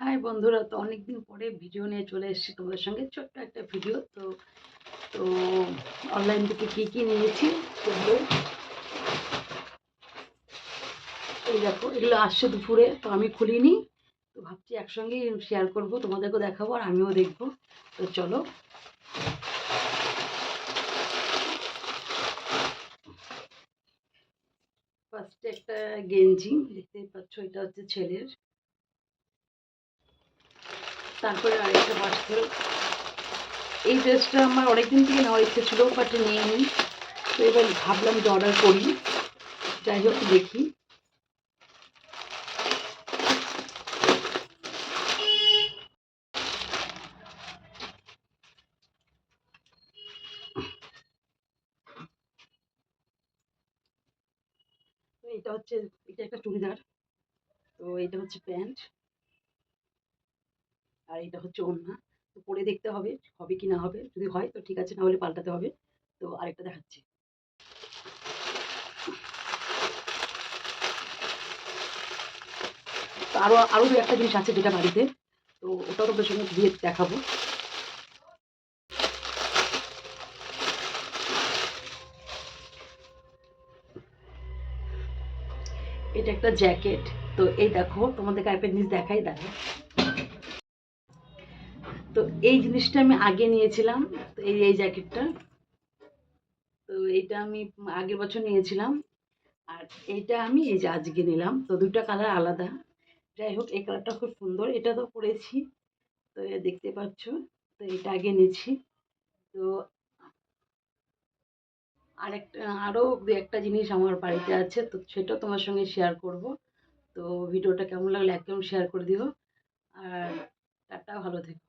High বন্ধুরা, তো অনেকদিন পরে ভিডিও নিয়ে চলে এসেছি তোমাদের সঙ্গে। ছোট্ট একটা ভিডিও, তো তো অনলাইন থেকে কী কী নিয়েছি সেগুলো। এই দেখো, এগুলো আসছে দুপুরে, তো আমি খুলিনি, তো ভাবছি একসঙ্গেই শেয়ার করব, তোমাদেরকেও দেখাবো আর আমিও দেখব। তো চলো। ফার্স্টে একটা গেঞ্জি, দেখতেই পাচ্ছ, এটা হচ্ছে ছেলের। তারপরে আরেকটা পার্সেল এই ড্রেসটা আমার অনেকদিন থেকে নেওয়ার ইচ্ছে ছিল বাট নিয়ে নিই তো এবার ভাবলাম যে অর্ডার করি। যাই হোক, দেখি। এটা হচ্ছে, এটা একটা চুড়িদার। তো এটা হচ্ছে প্যান্ট। আর এটা হচ্ছে ওড়না তো পরে দেখতে হবে হবে কি না হবে। যদি হয় তো ঠিক আছে, না হলে পাল্টাতে হবে। তো আরেকটা দেখাচ্ছি। তো আরও আরও দু একটা জিনিস আছে যেটা বাড়িতে। তো ওটাও তোমাদের সঙ্গে দিয়ে দেখাবো। এটা একটা জ্যাকেট। তো এই দেখো, তোমাদেরকে আরেকটা জিনিস দেখাই, দেখো। তো এই জিনিসটা আমি আগে নিয়েছিলাম, এই এই জ্যাকেটটা। তো এইটা আমি আগের বছর নিয়েছিলাম। আর এইটা আমি এই যে আজকে নিলাম, তো দুটো কালার আলাদা। যাই হোক, এই কালারটা খুব সুন্দর। এটা তো পরেছি, তো দেখতে পাচ্ছ, তো এটা আগে নিয়েছি। তো আরেকটা আরও দু একটা জিনিস আমার বাড়িতে আছে, তো সেটাও তোমার সঙ্গে শেয়ার করব। তো ভিডিওটা কেমন লাগলে, একদম শেয়ার করে দিও। আর টাটা, ভালো থেকো।